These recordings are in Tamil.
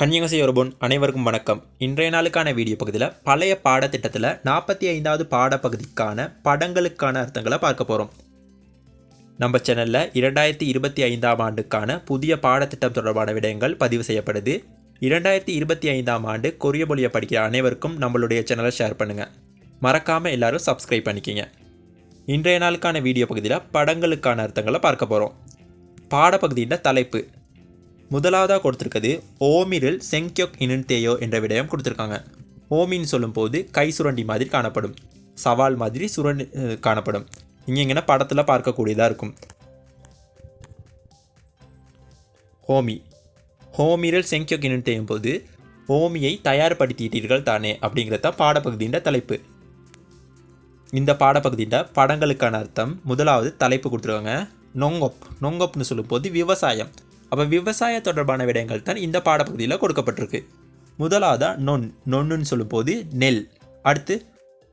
ஹன்யங்கசை ஒருபொன் அனைவருக்கும் வணக்கம். இன்றைய நாளுக்கான வீடியோ பகுதியில் பழைய பாடத்திட்டத்தில் நாற்பத்தி ஐந்தாவது பாடப்பகுதிக்கான படங்களுக்கான அர்த்தங்களை பார்க்க போகிறோம் நம்ம சேனலில் இரண்டாயிரத்தி இருபத்தி ஐந்தாம் ஆண்டுக்கான புதிய பாடத்திட்டம் தொடர்பான விடயங்கள் பதிவு செய்யப்படுது. இரண்டாயிரத்தி இருபத்தி ஐந்தாம் ஆண்டு கொரிய மொழியை படிக்கிற அனைவருக்கும் நம்மளுடைய சேனலை ஷேர் பண்ணுங்கள் மறக்காமல் எல்லாரும் சப்ஸ்கிரைப் பண்ணிக்கிங்க. இன்றைய நாளுக்கான வீடியோ பகுதியில் படங்களுக்கான அர்த்தங்களை பார்க்க போகிறோம் பாடப்பகுதியின் தலைப்பு முதலாவதாக கொடுத்துருக்கிறது ஓமிரில் செங்க்யோக் இனன்தேயோ என்ற விடயம் கொடுத்துருக்காங்க. ஓமின்னு சொல்லும்போது கை சுரண்டி மாதிரி காணப்படும். சவால் மாதிரி சுரண்டி காணப்படும். இங்கே இங்கே படத்தில் பார்க்கக்கூடியதாக இருக்கும். ஹோமி ஹோமிரல் செங்க்யோக் இனன்தேயும் போது ஹோமியை தயார்படுத்திட்டீர்கள் தானே அப்படிங்கிறது தான் பாடப்பகுதியின் தலைப்பு. இந்த பாடப்பகுதியின் படங்களுக்கான அர்த்தம் முதலாவது தலைப்பு கொடுத்துருக்காங்க. நொங்கொப். நொங்கொப்னு சொல்லும்போது விவசாயம். அப்போ விவசாய தொடர்பான விடயங்கள் தான் இந்த பாடப்பகுதியில் கொடுக்கப்பட்டிருக்கு. முதலாவதாக நொன் நொன்னுன்னு சொல்லும்போது நெல் அடுத்து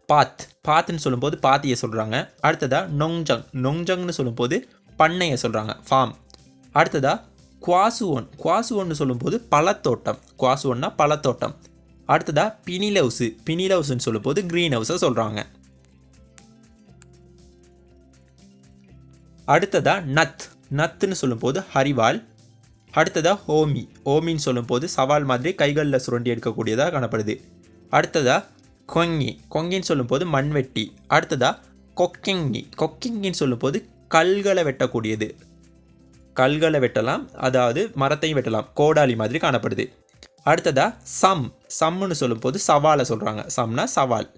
பாத் பாத்துன்னு சொல்லும்போது பாத்தியை சொல்கிறாங்க அடுத்ததாக நொங்ஜங் நொங்ஜங்னு சொல்லும்போது பண்ணையை சொல்கிறாங்க ஃபார்ம் அடுத்ததாக குவாசுவன் குவாசுவன்னு சொல்லும்போது பழத்தோட்டம் குவாசுவன்னா பழத்தோட்டம். அடுத்ததாக பினில் ஹவுஸு பினில் ஹவுஸ்ன்னு சொல்லும்போது க்ரீன் ஹவுஸை சொல்கிறாங்க அடுத்ததாக நத் நத்துன்னு சொல்லும்போது ஹரிவால் அடுத்ததாக ஹோமி ஹோமின்னு சொல்லும்போது சவால் மாதிரி கைகளில் சுரண்டி எடுக்கக்கூடியதாக காணப்படுது. அடுத்ததாக கொங்கி. கொங்கின்னு சொல்லும்போது மண்வெட்டி. அடுத்ததாக கொக்கிங்கி. கொக்கிங்கின்னு சொல்லும்போது கல்களை வெட்டக்கூடியது. கல்களை வெட்டலாம். அதாவது மரத்தையும் வெட்டலாம். கோடாலி மாதிரி காணப்படுது. அடுத்ததாக சம். சம்னு சொல்லும்போது சவாலை சொல்கிறாங்க சம்னா சவால்.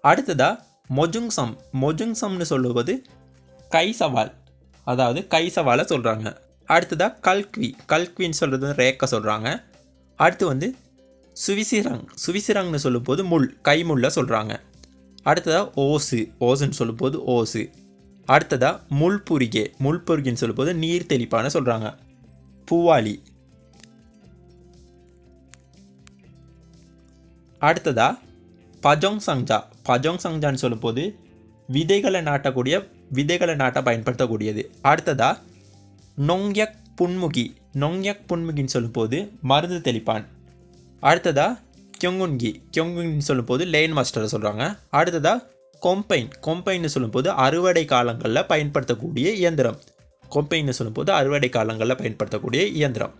அடுத்ததாக மொஜுங் சம். மொஜுங் சம்னு சொல்லுவது கை சவால். அதாவது கை சவாலை சொல்கிறாங்க அடுத்ததாக கல்க்வி கல்க்வின்னு சொல்கிறது வந்து ரேக்க சொல்கிறாங்க அடுத்து வந்து சுவிசிரங் சுவிசிரங்னு சொல்லும்போது முள். கை முள்ள சொல்கிறாங்க அடுத்ததாக ஓசு. ஓசுன்னு சொல்லும்போது ஓசு. அடுத்ததாக முள்புரிகே. முள்புரிகின்னு சொல்லும்போது நீர் தெளிப்பான சொல்கிறாங்க பூவாளி அடுத்ததாக பஜோங் சங்ஜா. பஜோங் சங்ஜான்னு சொல்லும்போது விதைகளை நாட்டக்கூடிய விதைகளை நாட்ட பயன்படுத்தக்கூடியது. அடுத்ததா நொங்யக் புன்முகி நொங்யக் புன்முகின்னு சொல்லும்போது மருந்து தெளிப்பான். அடுத்ததா கியொங்குன்கி கியொங்குன்னு சொல்லும்போது லேன் மாஸ்டரை சொல்கிறாங்க அடுத்ததா கொம்பைன் கொம்பைன்னு சொல்லும்போது அறுவடை காலங்களில் பயன்படுத்தக்கூடிய இயந்திரம். கொம்பைன்னு சொல்லும்போது அறுவடை காலங்களில் பயன்படுத்தக்கூடிய இயந்திரம்.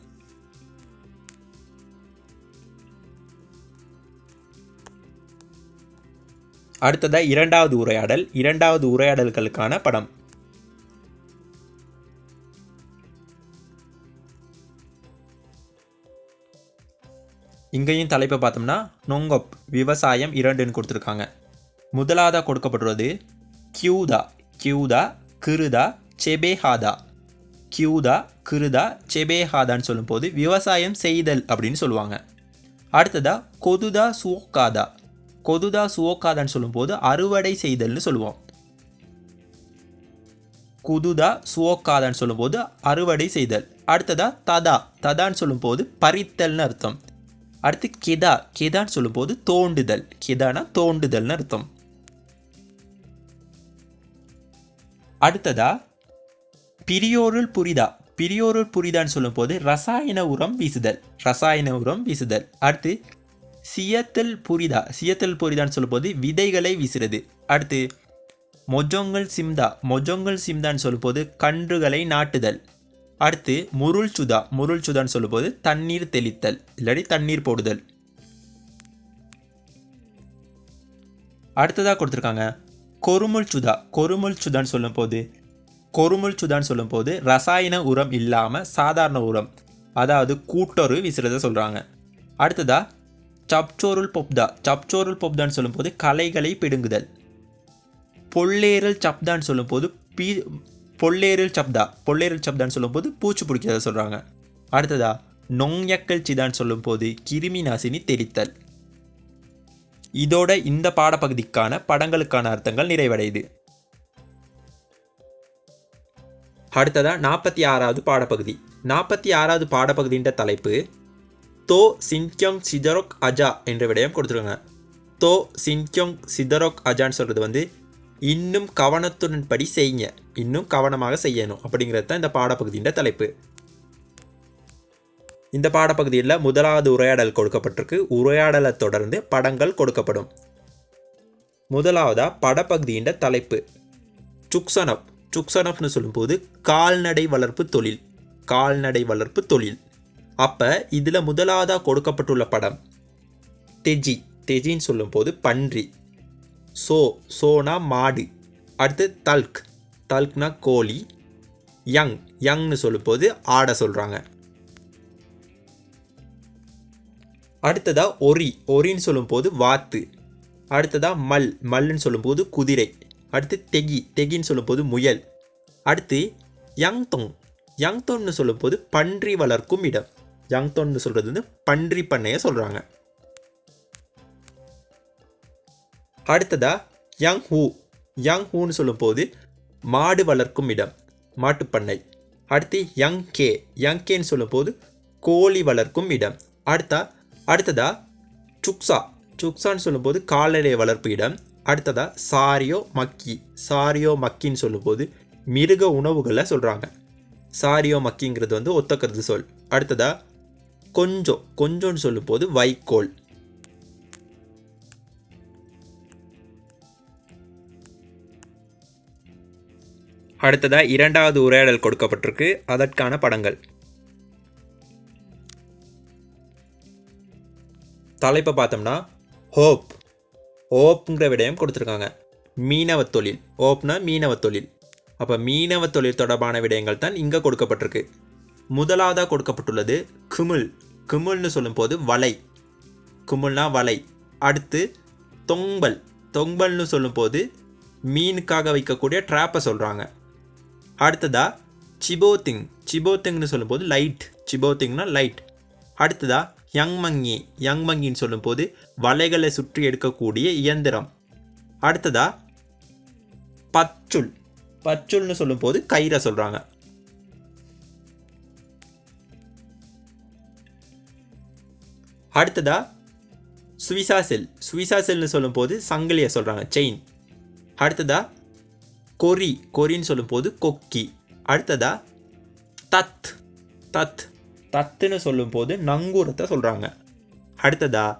அடுத்ததாக இரண்டாவது உரையாடல் இரண்டாவது உரையாடல்களுக்கான படம். இங்கேயும் தலைப்பை பார்த்தோம்னா நொங்கொப் விவசாயம் இரண்டுன்னு கொடுத்துருக்காங்க. முதலாவதாக கொடுக்கப்பட்டுள்ளது கியூதா கியூதா கிருதா செபேஹாதா. கியூதா கிருதா செபேஹாதான்னு சொல்லும்போது விவசாயம் செய்தல் அப்படின்னு சொல்லுவாங்க. அடுத்ததாக கொதுதா சுவோக்காதா கொதுதா சுவோக்காதான்னு சொல்லும்போது அறுவடை செய்தல்னு சொல்லுவோம். குதுதா சுவோக்காதான்னு சொல்லும்போது அறுவடை செய்தல். அடுத்ததா ததா. ததான்னு சொல்லும்போது பறித்தல்னு அர்த்தம். அடுத்து கெதா. கெதான்னு சொல்லும்போது தோண்டுதல். கெதானா தோண்டுதல்னு அர்த்தம். அடுத்ததா பிரியோருள் புரிதா. பிரியோருள் புரிதான்னு சொல்லும்போது ரசாயன உரம் வீசுதல். ரசாயன உரம் வீசுதல். அடுத்து சியத்தல் புரிதா சியத்தல் புரிதான்னு சொல்லும்போது விதைகளை வீசுறது. அடுத்து மொஜொங்கல் சிம்தா மொஜொங்கல் சிம்தான்னு சொல்லும்போது கன்றுகளை நாட்டுதல். அடுத்து முருள் சுதா முருள் சுதான்னு சொல்லும்போது தண்ணீர் தெளித்தல் இல்லாட்டி தண்ணீர் போடுதல். அடுத்ததாக கொடுத்துருக்காங்க கொருமுள் சுதா கொருமுள் சுதான்னு சொல்லும்போது கொருமுள் சுதான்னு சொல்லும்போது ரசாயன உரம் இல்லாமல் சாதாரண உரம் அதாவது கூட்டொரு விசிறத சொல்கிறாங்க அடுத்ததா சப்சோருள் பொப்தா. சப்சோருள் பொப்தான்னு சொல்லும்போது கலைகளை பிடுங்குதல். பொள்ளேரல் சப்தான்னு சொல்லும்போது பீ பொள்ளேரல் சப்தா. பொள்ளேரல் சப்தான்னு சொல்லும்போது பூச்சி பிடிக்கிறத சொல்கிறாங்க அடுத்ததா நொங்யக்கல் சிதான்னு சொல்லும்போது கிருமி நாசினி தெளித்தல். இதோட இந்த பாடப்பகுதிக்கான படங்களுக்கான அர்த்தங்கள் நிறைவடையுது. அடுத்ததா நாற்பத்தி ஆறாவது பாடப்பகுதி. நாற்பத்தி ஆறாவது பாடப்பகுதின்ற தலைப்பு தோ சின்கியோங் சிதரோக் அஜா என்ற விடயம் கொடுத்துருக்காங்க தோ சின்கியோங் சிதரோக் அஜான்னு சொல்கிறது வந்து இன்னும் கவனத்துடன் படி செய்யுங்க. இன்னும் கவனமாக செய்யணும் அப்படிங்கிறது தான் இந்த பாடப்பகுதியின் தலைப்பு. இந்த பாடப்பகுதியில் முதலாவது உரையாடல் கொடுக்கப்பட்டிருக்கு. உரையாடலை தொடர்ந்து படங்கள் கொடுக்கப்படும். முதலாவதா படப்பகுதியின் தலைப்பு. சுக்சனப் சுக்சனப்னு சொல்லும்போது கால்நடை வளர்ப்பு தொழில். கால்நடை வளர்ப்பு தொழில். அப்போ இதில் முதலாவதாக கொடுக்கப்பட்டுள்ள படம் தெஜி. தெஜின்னு சொல்லும்போது பன்றி. சோ சோனா மாடு. அடுத்து தல்க். தல்க்னா கோழி. யங். யங்னு சொல்லும்போது ஆடை சொல்கிறாங்க அடுத்ததாக ஒரி. ஒரின்னு சொல்லும்போது வாத்து. அடுத்ததாக மல். மல்லுன்னு சொல்லும்போது குதிரை. அடுத்து தெகி. தெகின்னு சொல்லும்போது முயல். அடுத்து யங் தொங் யங் தொன்னு சொல்லும்போது பன்றி வளர்க்கும் இடம். யங்தொன்னு சொல்கிறது வந்து பன்றி பண்ணையை சொல்கிறாங்க அடுத்ததாக யங் ஹூ யங் ஹூன்னு சொல்லும்போது மாடு வளர்க்கும் இடம் மாட்டுப்பண்ணை அடுத்து யங் கே யங் கேன்னு சொல்லும்போது கோழி வளர்க்கும் இடம். அடுத்தா அடுத்ததா சுக்ஸா சுக்ஸான்னு சொல்லும்போது கால்நடை வளர்ப்பு இடம். அடுத்ததா சாரியோ மக்கி சாரியோ மக்கின்னு சொல்லும்போது மிருக உணவுகளை சொல்கிறாங்க சாரியோ மக்கிங்கிறது வந்து ஒத்தக்கிறது சொல். அடுத்ததா கொஞ்சம் கொஞ்சம்னு சொல்லும்போது வைக்கோல். அடுத்ததாக இரண்டாவது உரையாடல் கொடுக்கப்பட்டிருக்கு. அதற்கான படங்கள். தலைப்பை பார்த்தோம்னா ஹோப். ஓப்புங்கிற விடயம் கொடுத்துருக்காங்க. மீனவ தொழில். ஓப்னா மீனவ தொழில். அப்போ மீனவ தொழில் தொடர்பான விடயங்கள் தான் இங்கே கொடுக்கப்பட்டிருக்கு. முதலாவதாக கொடுக்கப்பட்டுள்ளது குமிழ். குமிழ்னு சொல்லும்போது வலை. குமிழ்னா வலை. அடுத்து தொங்கல். தொங்கல்னு சொல்லும்போது மீனுக்காக வைக்கக்கூடிய ட்ராப்பை சொல்கிறாங்க அடுத்ததா சிபோத்திங். சிபோத்திங்னு சொல்லும்போது லைட் சிபோத்திங்னா லைட் அடுத்ததா யங்மங்கி. யங்மங்கின்னு யங் மங்கின்னு சொல்லும்போது வலைகளை சுற்றி எடுக்கக்கூடிய இயந்திரம். அடுத்ததா பச்சுள். பச்சுள்னு சொல்லும்போது கயிறை சொல்கிறாங்க அடுத்ததா சுவிசா செல் சுவிசா செல்னு சொல்லும்போது சங்கிலியை சொல்கிறாங்க செயின் அடுத்ததா கொரி கொரின்னு சொல்லும்போது கொக்கி. அடுத்ததா தத். தத். தத்துன்னு சொல்லும்போது நங்கூரத்தை சொல்கிறாங்க அடுத்ததா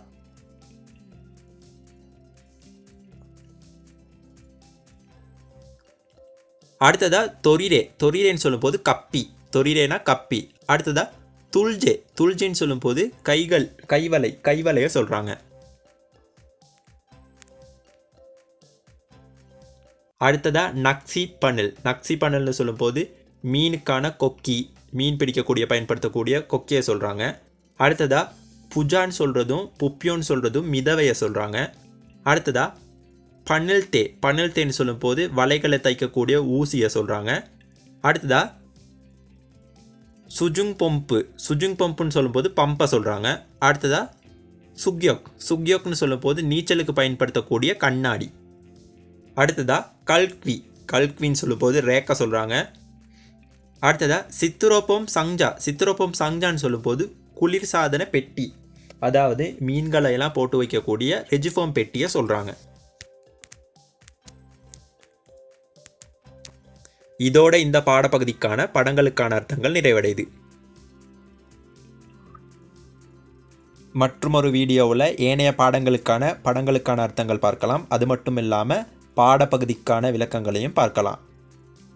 அடுத்ததா தொரிரே. தொரிரேன்னு சொல்லும்போது கப்பி. தொரிரேனா கப்பி. அடுத்ததா துல்ஜே துல்ஜின்னு சொல்லும்போது கைகள் கைவலை கைவலையை சொல்கிறாங்க அடுத்ததாக நக்சி பனல். நக்சி பனல்னு சொல்லும்போது மீனுக்கான கொக்கி மீன் பிடிக்கக்கூடிய பயன்படுத்தக்கூடிய கொக்கியை சொல்கிறாங்க அடுத்ததாக புஜான்னு சொல்கிறதும் புப்பியோன்னு சொல்கிறதும் மிதவையை சொல்கிறாங்க அடுத்ததாக பனில் தே பனில் தேன்னு சொல்லும்போது வலைகளை தைக்கக்கூடிய ஊசியை சொல்கிறாங்க அடுத்ததாக சுஜுங் பம்பு சுஜுங் பம்புன்னு சொல்லும்போது பம்பை சொல்கிறாங்க அடுத்ததாக சுக்யோக். சுக்யோக்னு சொல்லும்போது நீச்சலுக்கு பயன்படுத்தக்கூடிய கண்ணாடி. அடுத்ததாக கல்க்வி கல்க்வின்னு சொல்லும்போது ரேக்கை சொல்கிறாங்க அடுத்ததாக சித்துரோப்பம் சங்ஜா சித்துரோப்பம் சங்ஜான்னு சொல்லும்போது குளிர்சாதன பெட்டி. அதாவது மீன்களை எல்லாம் போட்டு வைக்கக்கூடிய ரெஜிஃபோம் பெட்டியை சொல்கிறாங்க இதோட இந்த பாடப்பகுதிக்கான படங்களுக்கான அர்த்தங்கள் நிறைவடையுது. மற்றொரு வீடியோவில் ஏனைய பாடங்களுக்கான படங்களுக்கான அர்த்தங்கள் பார்க்கலாம். அது மட்டும் இல்லாமல் பாடப்பகுதிக்கான விளக்கங்களையும் பார்க்கலாம்.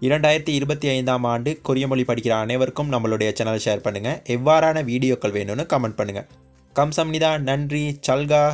இரண்டாயிரத்தி இருபத்தி ஐந்தாம் ஆண்டு கொரிய மொழி படிக்கிற அனைவருக்கும் நம்மளுடைய சேனலை ஷேர் பண்ணுங்கள் எவ்வாறான வீடியோக்கள் வேணும்னு கமெண்ட் பண்ணுங்கள் கம்சம்னிதா நன்றி சல்கா.